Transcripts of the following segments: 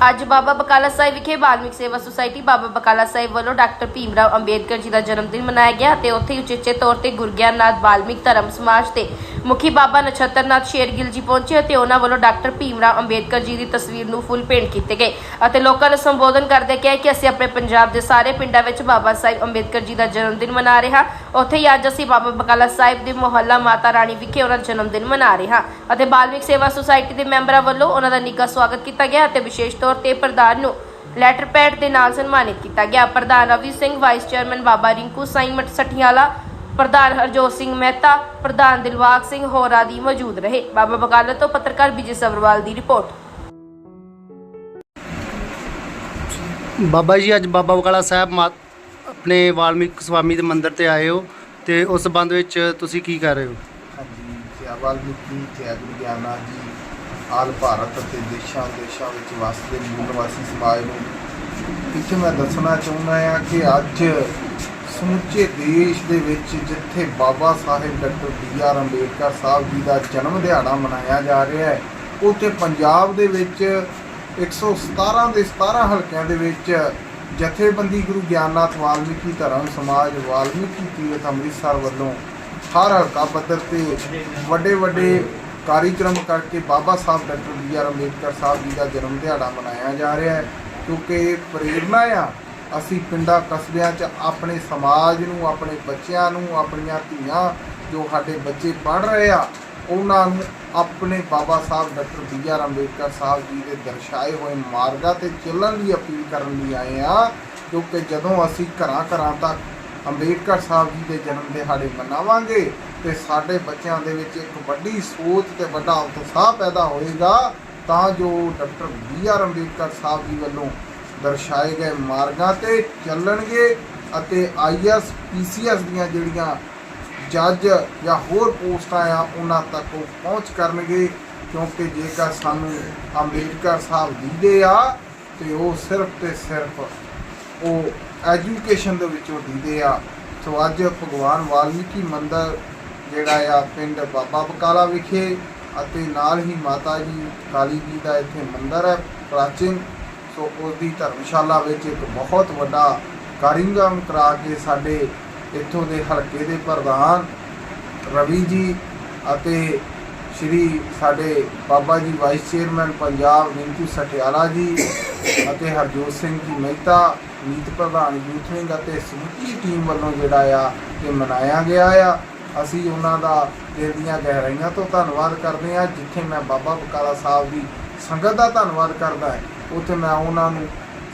ਅੱਜ ਬਾਬਾ ਬਕਾਲਾ ਸਾਹਿਬ ਵਿਖੇ ਬਾਲਮਿਕ ਸੇਵਾ ਸੁਸਾਇਟੀ ਬਾਬਾ ਬਕਾਲਾ ਸਾਹਿਬ ਵੱਲੋਂ ਡਾਕਟਰ ਭੀਮਰਾਓ ਅੰਬੇਦਕਰ ਜੀ ਦਾ ਜਨਮ ਦਿਨ ਮਨਾਇਆ ਗਿਆ ਤੇ ਉੱਥੇ ਹੀ ਉਚੇਚੇ ਤੌਰ ਤੇ ਗੁਰਗਿਆਨਨਾਥ ਬਾਲਮਿਕ ਧਰਮ ਸਮਾਜ ਦੇ ਮੁਖੀ ਬਾਬਾ ਨਛੱਤਰਨਾਥ ਸ਼ੇਰਗਿੱਲ ਜੀ ਪਹੁੰਚੇ ਅਤੇ ਉਹਨਾਂ ਵੱਲੋਂ ਡਾਕਟਰ ਭੀਮਰਾਓ ਅੰਬੇਦਕਰ ਜੀ ਦੀ ਤਸਵੀਰ ਨੂੰ ਫੁੱਲ ਭੇਂਟ ਕੀਤੇ ਗਏ ਅਤੇ ਲੋਕਾਂ ਨੂੰ ਸੰਬੋਧਨ ਕਰਦੇ ਕਿਹਾ ਕਿ ਅਸੀਂ ਆਪਣੇ ਪੰਜਾਬ ਦੇ ਸਾਰੇ ਪਿੰਡਾਂ ਵਿੱਚ ਬਾਬਾ ਸਾਹਿਬ ਅੰਬੇਦਕਰ ਜੀ ਦਾ ਜਨਮ ਦਿਨ ਮਨਾ ਰਹੇ ਹਾਂ। ਉੱਥੇ ਹੀ ਅੱਜ ਅਸੀਂ ਬਾਬਾ ਬਕਾਲਾ ਸਾਹਿਬ ਦੇ ਮੁਹੱਲਾ ਮਾਤਾ ਰਾਣੀ ਵਿਖੇ ਉਹਨਾਂ ਦਾ ਜਨਮ ਦਿਨ ਮਨਾ ਰਹੇ ਹਾਂ ਅਤੇ ਬਾਲਮਿਕ ਸੇਵਾ ਸੁਸਾਇਟੀ ਦੇ ਮੈਂਬਰਾਂ ਵੱਲੋਂ ਉਹਨਾਂ ਦਾ ਨਿੱਘਾ ਸਵਾਗਤ ਕੀਤਾ ਗਿਆ ਅਤੇ ਵਿਸ਼ੇਸ਼ ਤੌਰ ਤੇ ਪ੍ਰਧਾਨ ਨੂੰ ਲੈਟਰ ਪੈਡ ਦੇ ਨਾਲ ਸਨਮਾਨਿਤ ਕੀਤਾ ਗਿਆ। ਪ੍ਰਧਾਨ ਰਵੀ ਸਿੰਘ ਵਾਈਸ ਚੇਅਰਮੈਨ ਬਾਬਾ ਰਿੰਕੂ ਸਾਈਂ ਮਠ ਸਠਿਆਲਾ ਪ੍ਰਧਾਨ ਹਰਜੋਤ ਸਿੰਘ ਮਹਿਤਾ ਪ੍ਰਧਾਨ ਦਿਲਵਾਗ ਸਿੰਘ ਹੋਰ ਆਦਿ ਮੌਜੂਦ ਰਹੇ। ਬਾਬਾ ਬਕਾਲਾ ਤੋਂ ਪੱਤਰਕਾਰ ਵਿਜੇ ਸਬਰਵਾਲ ਦੀ ਰਿਪੋਰਟ। ਬਾਬਾ ਜੀ ਅੱਜ ਬਾਬਾ ਬਕਾਲਾ ਸਾਹਿਬ ਆਪਣੇ ਵਾਲਮੀਕ ਸਵਾਮੀ ਦੇ ਮੰਦਿਰ ਤੇ ਆਏ ਹੋ ਤੇ ਉਸ ਸੰਬੰਧ ਵਿੱਚ ਤੁਸੀਂ ਕੀ ਕਰ ਰਹੇ ਹੋ? ਹਾਂਜੀ ਜੈ ਵਾਲਮੀਕੀ ਜੈ ਗੁਰੂ ਗਿਆਨਾ ਜੀ। ਆਲ ਭਾਰਤ ਅਤੇ ਦੇਸ਼ਾਂ ਦੇਸ਼ਾਂ ਵਿੱਚ ਵਸਦੇ ਮੂਲ ਨਿਵਾਸੀ ਸਮਾਜ ਨੂੰ। ਇੱਥੇ ਮੈਂ ਦੱਸਣਾ ਚਾਹੁੰਦਾ ਹਾਂ ਕਿ ਅੱਜ ਸਮੁੱਚੇ ਦੇਸ਼ ਦੇ ਵਿੱਚ ਜਿੱਥੇ Baba Sahib doctor B R Ambedkar Sahib ji ਦਾ ਜਨਮ ਦਿਹਾੜਾ ਮਨਾਇਆ ਜਾ ਰਿਹਾ ਹੈ, ਉੱਥੇ ਪੰਜਾਬ ਦੇ ਵਿੱਚ 117 ਦੇ 17 ਹਲਕਿਆਂ ਦੇ ਵਿੱਚ ਜਥੇਬੰਦੀ ਗੁਰੂ ਗਿਆਨਨਾਥ ਵਾਲਮੀਕੀ ਧਰਮ ਸਮਾਜ ਵਾਲਮੀਕੀ ਤੀਰਥ ਅੰਮ੍ਰਿਤਸਰ ਵੱਲੋਂ ਹਰ ਹਲਕਾ ਪੱਧਰ ਤੇ ਵੱਡੇ ਵੱਡੇ ਕਾਰਜਕ੍ਰਮ ਕਰਕੇ Baba Sahib doctor B R Ambedkar Sahib ji ਦਾ ਜਨਮ ਦਿਹਾੜਾ ਮਨਾਇਆ ਜਾ ਰਿਹਾ ਹੈ, ਕਿਉਂਕਿ ਇਹ ਪ੍ਰੇਰਨਾ ਆ। ਅਸੀਂ ਪਿੰਡਾਂ ਕਸਬਿਆਂ 'ਚ ਆਪਣੇ ਸਮਾਜ ਨੂੰ, ਆਪਣੇ ਬੱਚਿਆਂ ਨੂੰ, ਆਪਣੀਆਂ ਧੀਆਂ ਜੋ ਸਾਡੇ ਬੱਚੇ ਪੜ੍ਹ ਰਹੇ ਆ, ਉਹਨਾਂ ਨੂੰ ਆਪਣੇ Baba Sahib doctor B R Ambedkar Sahib ji ਦੇ ਦਰਸਾਏ ਹੋਏ ਮਾਰਗਾਂ ਤੇ ਚੱਲਣ ਲਈ ਅਪੀਲ ਕਰਨ ਲਈ ਆਏ ਆ, ਕਿਉਂਕਿ ਜਦੋਂ ਅਸੀਂ ਘਰਾਂ ਘਰਾਂ ਤੱਕ ਅੰਬੇਦਕਰ ਸਾਹਿਬ ਜੀ ਦੇ ਜਨਮ ਦਿਹਾੜੇ ਮਨਾਵਾਂਗੇ ਤੇ ਸਾਡੇ ਬੱਚਿਆਂ ਦੇ ਵਿੱਚ ਇੱਕ ਵੱਡੀ ਸੋਚ ਤੇ ਵੱਡਾ ਉਤਸ਼ਾਹ ਪੈਦਾ ਹੋਏਗਾ, ਤਾਂ ਜੋ doctor B R Ambedkar Sahib ji ਵੱਲੋਂ ਦਰਸਾਏ ਗਏ ਮਾਰਗਾਂ ਤੇ ਚੱਲਣਗੇ ਅਤੇ ਆਈਐਸ ਪੀਸੀਐਸ ਦੀਆਂ ਜਿਹੜੀਆਂ ਜੱਜ ਜਾਂ ਹੋਰ ਪੋਸਟਾਂ ਆ, ਉਹਨਾਂ ਤੱਕ ਉਹ ਪਹੁੰਚ ਕਰਨਗੇ, ਕਿਉਂਕਿ ਜੇਕਰ ਸਾਨੂੰ ਅੰਬੇਡਕਰ ਸਾਹਿਬ ਦੀਦੇ ਆ, ਤੇ ਉਹ ਸਿਰਫ ਤੇ ਸਿਰਫ ਉਹ ਐਜੂਕੇਸ਼ਨ ਦੇ ਵਿੱਚੋਂ ਦੀਦੇ ਆ। ਸੋ ਅੱਜ ਭਗਵਾਨ ਵਾਲਮੀਕੀ ਮੰਦਰ ਜਿਹੜਾ ਆ ਪਿੰਡ ਬਾਬਾ ਬਕਾਲਾ ਵਿਖੇ ਅਤੇ ਨਾਲ ਹੀ ਮਾਤਾ ਜੀ, ਕਾਲੀ ਜੀ ਦਾ ਇੱਥੇ ਮੰਦਿਰ ਹੈ ਪ੍ਰਾਚੀਨ। ਸੋ ਉਸ ਦੀ ਧਰਮਸ਼ਾਲਾ ਵਿੱਚ ਇੱਕ ਬਹੁਤ ਵੱਡਾ ਕਾਰਿੰਗਮ ਕਰਾ ਕੇ ਸਾਡੇ ਇੱਥੋਂ ਦੇ ਹਲਕੇ ਦੇ ਪ੍ਰਧਾਨ ਰਵੀ ਜੀ ਅਤੇ ਸ਼੍ਰੀ ਸਾਡੇ ਬਾਬਾ ਜੀ ਵਾਈਸ ਚੇਅਰਮੈਨ ਪੰਜਾਬ ਰਿੰਕੂ ਸਟਿਆਲਾ ਜੀ ਅਤੇ ਹਰਜੋਤ ਸਿੰਘ ਜੀ ਮਹਿਤਾ ਨੀਤ ਪ੍ਰਧਾਨ ਯੂਥ ਵਿੰਗ ਅਤੇ ਸਮੁੱਚੀ ਟੀਮ ਵੱਲੋਂ ਜਿਹੜਾ ਆ ਇਹ ਮਨਾਇਆ ਗਿਆ ਆ। ਅਸੀਂ ਉਹਨਾਂ ਦਾ ਦਿਲ ਦੀਆਂ ਗਹਿਰਾਈਆਂ ਤੋਂ ਧੰਨਵਾਦ ਕਰਦੇ ਹਾਂ ਜਿੱਥੇ ਮੈਂ ਬਾਬਾ ਬਕਾਲਾ ਸਾਹਿਬ ਦੀ ਸੰਗਤ ਦਾ ਧੰਨਵਾਦ ਕਰਦਾ ਹਾਂ ਉੱਥੇ ਮੈਂ ਉਹਨਾਂ ਨੂੰ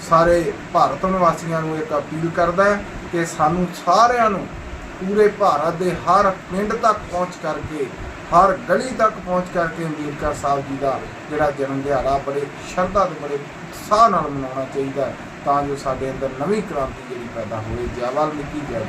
ਸਾਰੇ ਭਾਰਤ ਨਿਵਾਸੀਆਂ ਨੂੰ ਇੱਕ ਅਪੀਲ ਕਰਦਾ ਕਿ ਸਾਨੂੰ ਸਾਰਿਆਂ ਨੂੰ ਪੂਰੇ ਭਾਰਤ ਦੇ ਹਰ ਪਿੰਡ ਤੱਕ ਪਹੁੰਚ ਕਰਕੇ ਹਰ ਗਲੀ ਤੱਕ ਪਹੁੰਚ ਕਰਕੇ ਅੰਬੇਦਕਰ ਸਾਹਿਬ ਜੀ ਦਾ ਜਿਹੜਾ ਜਨਮ ਦਿਹਾੜਾ ਬੜੇ ਸ਼ਰਧਾ ਤੇ ਬੜੇ ਉਤਸ਼ਾਹ ਨਾਲ ਮਨਾਉਣਾ ਚਾਹੀਦਾ ਹੈ, ਤਾਂ ਜੋ ਸਾਡੇ ਅੰਦਰ ਨਵੀਂ ਕ੍ਰਾਂਤੀ ਜਿਹੜੀ ਪੈਦਾ ਹੋਵੇ। ਜੈ ਵਾਲਮੀਕੀ ਜਾਵੇ